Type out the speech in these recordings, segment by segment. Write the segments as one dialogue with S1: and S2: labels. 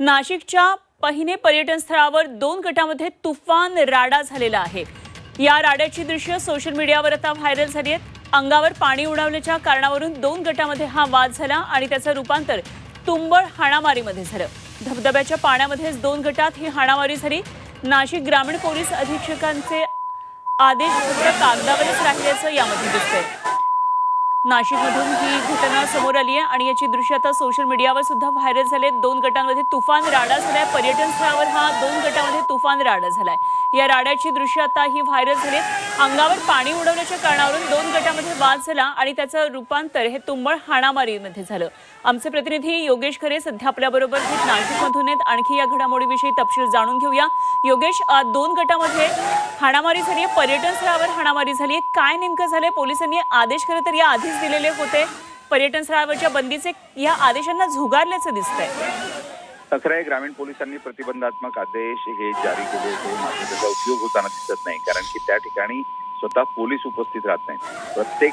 S1: नाशिकच्या पहिने पर्यटन स्थळावर दोन गटामध्ये तुफान राडा झालेला आहे. या राड्याची दृश्य सोशल मीडियावर आता व्हायरल झाली आहेत. अंगावर पाणी उडवल्याच्या कारणावरून दोन गटामध्ये हा वाद झाला आणि त्याचं रूपांतर तुंबळ हाणामारीमध्ये झालं. धबधब्याच्या पाण्यामध्येच दोन गटात ही हाणामारी झाली. नाशिक ग्रामीण पोलीस अधीक्षकांचे आदेश कागदावरच राहिल्याचं यामध्ये दिसतंय. नाशिकमधून ही घटना समोर आली आहे आणि याची दृश्य आता सोशल मीडियावर सुद्धा व्हायरल झाले दोन गटांमध्ये तुफान राडा झालाय. पर्यटन स्थळावर हा दोन गटामध्ये तुफान राडा झालाय. या राड्याची दृश्य आता ही व्हायरल झाली अंगावर पाणी उडवण्याच्या कारणावरून दोन गटामध्ये वाद झाला आणि त्याचं रूपांतर हे तुंबळ हाणामारीमध्ये झालं. आमचे प्रतिनिधी योगेश खरे सध्या आपल्याबरोबर थेट नाशिकमधून आहेत. आणखी या घडामोडीविषयी तपशील जाणून घेऊया. योगेश दोन गटामध्ये हाणामारी झाली आहे. पर्यटन स्थळावर हाणामारी झाली आहे. काय नेमकं झालंय? पोलिसांनी आदेश खरं तर या आधीच दिलेले होते. पर्यटन स्थळावरच्या बंदीचे या आदेशांना झुगारल्याचं दिसतंय.
S2: तक्रारी ग्रामीण पोलिसांनी प्रतिबंधात्मक आदेश हे जारी केले होते. मात्र त्याचा उपयोग होताना दिसत नाही कारण की त्या ठिकाणी स्वतः पोलीस उपस्थित राहत नाहीत. प्रत्येक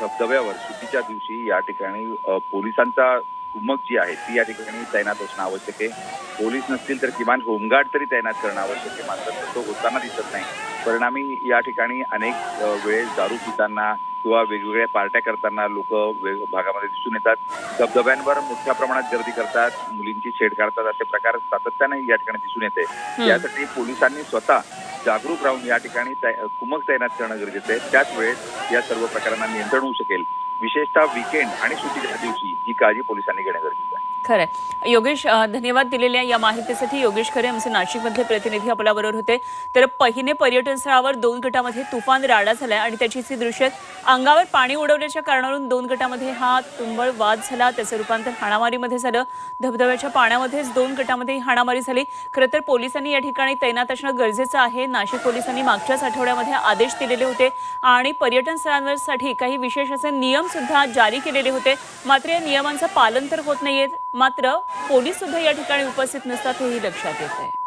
S2: धबधब्यावर सुट्टीच्या दिवशी या ठिकाणी पोलिसांचा कुमक जी आहे ती या ठिकाणी तैनात असणं आवश्यक आहे. पोलीस नसतील तर किमान होमगार्ड तरी तैनात करणं आवश्यक आहे. मात्र तो होताना दिसत नाही. परिणामी या ठिकाणी अनेक वेळेस दारू पिताना किंवा वेगवेगळ्या पार्ट्या करताना लोक भागामध्ये दिसून येतात. धबधब्यांवर मोठ्या प्रमाणात गर्दी करतात. मुलींची छेड काढतात. असे प्रकार सातत्याने या ठिकाणी दिसून येते. यासाठी पोलिसांनी स्वतः जागरूक राहून या ठिकाणी कुमक तैनात करणं गरजेचं आहे. त्याच वेळेस या सर्व प्रकारांना नियंत्रण होऊ शकेल. विशेषतः विकेंड आणि सुट्टीच्या दिवशी ही काळजी पोलिसांनी घेणं गरजेचं आहे.
S1: खरंय योगेश धन्यवाद दिलेल्या या माहितीसाठी. योगेश खरे आमचे नाशिकमधले प्रतिनिधी आपल्याबरोबर होते. तर पहिने पर्यटन स्थळावर दोन गटामध्ये तुफान राडा झालाय आणि त्याची ही दृश्य आहेत. अंगावर पाणी उडवल्याच्या कारणावरून दोन गटामध्ये हा तुंबळ वाद झाला. त्याचं रूपांतर हाणामारीमध्ये झालं. धबधब्याच्या पाण्यामध्येच दोन गटामध्ये ही हाणामारी झाली. खरं तर पोलिसांनी या ठिकाणी तैनात असणं गरजेचं आहे. नाशिक पोलिसांनी मागच्याच आठवड्यामध्ये आदेश दिलेले होते आणि पर्यटन स्थळांवरसाठी काही विशेष असे नियम सुद्धा जारी केलेले होते. मात्र या नियमांचं पालन तर होत नाहीये मात्र पोलीस सुद्धा या ठिकाणी उपस्थित नसतात हेही लक्षात येत आहे